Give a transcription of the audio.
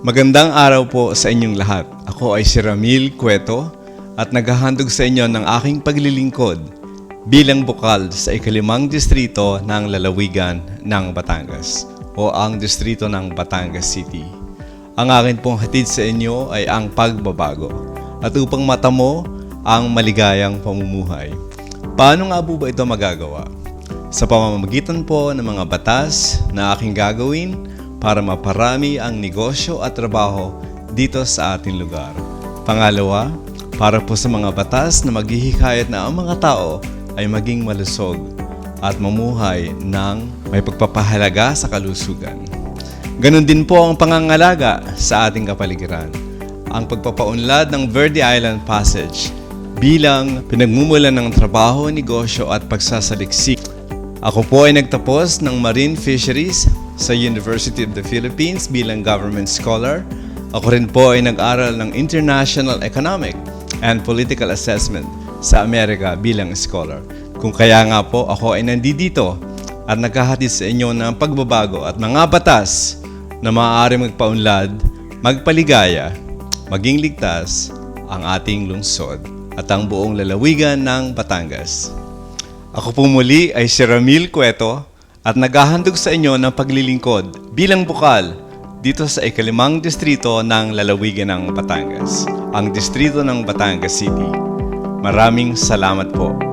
Magandang araw po sa inyong lahat. Ako ay si Ramil Cueto at naghahandog sa inyo ng aking paglilingkod bilang bukal sa ikalimang distrito ng lalawigan ng Batangas o ang distrito ng Batangas City. Ang akin pong hatid sa inyo ay ang pagbabago at upang matamo ang maligayang pamumuhay. Paano nga po ba ito magagawa? Sa pamamagitan po ng mga batas na aking gagawin para maparami ang negosyo at trabaho dito sa ating lugar. Pangalawa, para po sa mga batas na maghihikayat na ang mga tao ay maging malusog at mamuhay ng may pagpapahalaga sa kalusugan. Ganon din po ang pangangalaga sa ating kapaligiran. Ang pagpapaunlad ng Verde Island Passage bilang pinagmumulan ng trabaho, negosyo at pagsasaliksik. Ako po ay nagtapos ng Marine Fisheries sa University of the Philippines bilang government scholar. Ako rin po ay nag-aral ng International Economic and Political Assessment sa Amerika bilang scholar. Kung kaya nga po ako ay nandito at naghahatid sa inyo ng pagbabago at mga batas na maaari magpaunlad, magpaligaya, maging ligtas ang ating lungsod at ang buong lalawigan ng Batangas. Ako po muli ay si Ramil Cueto at naghahandog sa inyo ng paglilingkod bilang bukal dito sa ikalimang distrito ng lalawigan ng Batangas, ang distrito ng Batangas City. Maraming salamat po.